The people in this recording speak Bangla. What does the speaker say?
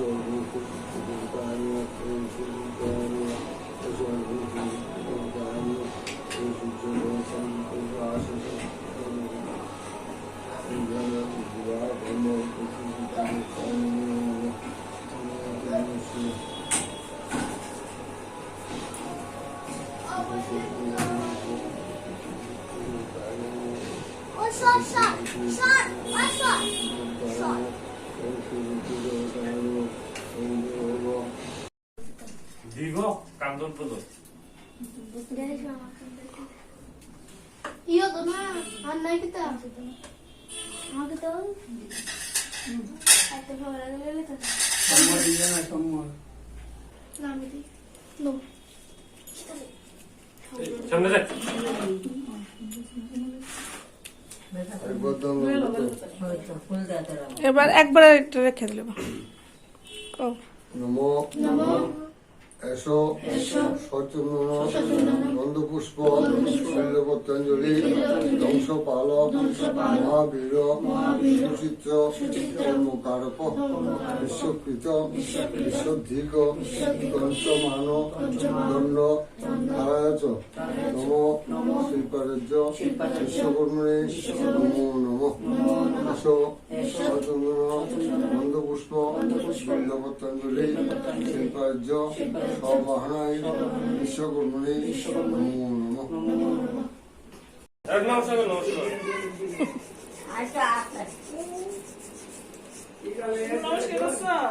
我说说说，我说。দীর্ঘ কান্দন পদ ইয়ো তো না আর নাই কিতা আমাকে তো? এত ভালো লাগে তো সম্ময় দিয়ে না সম্ময় না আমি নো সামনে যাক এবার একবার রেখে দিলে। কও। নমো। এসো। সচন্দন গন্ধপুষ্প শৈলপত্রাঞ্জলি ধ্বংসপাল মহাবীর সুচিত্র কর্মকারক বিশ্বকৃত বিশ্বধিক গ্রন্থমান দণ্ড ধারায়চ নম শিল্পারাজ্য বিশ্বকর্মণে নমো নম। এসো সচন্দন গন্ধপুষ্প শৈলপত্রাঞ্জলি শিল্পারাজ্য সবাহনায় বিশ্বকর্মণে নমো নম। নমস্কার। নমস্কার নমস্কার।